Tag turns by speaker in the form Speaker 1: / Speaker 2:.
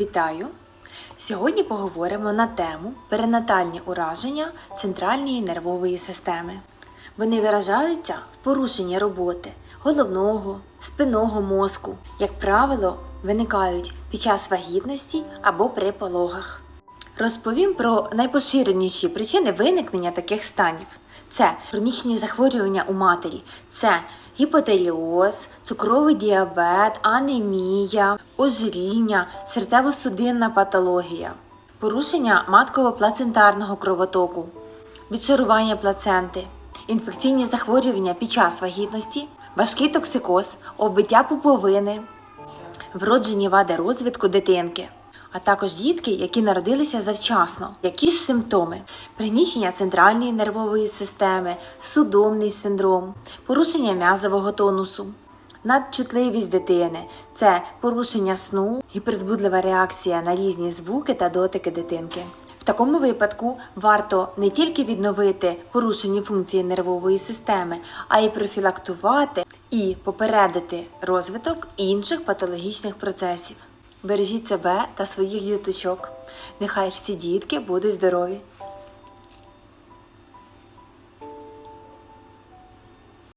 Speaker 1: Вітаю! Сьогодні поговоримо на тему перинатальні ураження центральної нервової системи. Вони виражаються в порушенні роботи головного, спинного мозку, як правило, виникають під час вагітності або при пологах. Розповім про найпоширеніші причини виникнення таких станів. Це хронічні захворювання у матері, це гіпотеліоз, цукровий діабет, анемія, ожиріння, серцево-судинна патологія, порушення матково-плацентарного кровотоку, відшарування плаценти, інфекційні захворювання під час вагітності, важкий токсикоз, оббиття пуповини, вроджені вади розвитку дитинки, а також дітки, які народилися завчасно. Які ж симптоми? Пригнічення центральної нервової системи, судомний синдром, порушення м'язового тонусу. Надчутливість дитини це порушення сну, гіперзбудлива реакція на різні звуки та дотики дитинки. В такому випадку варто не тільки відновити порушені функції нервової системи, а й профілактувати і попередити розвиток інших патологічних процесів. Бережіть себе та своїх діточок. Нехай всі дітки будуть здорові!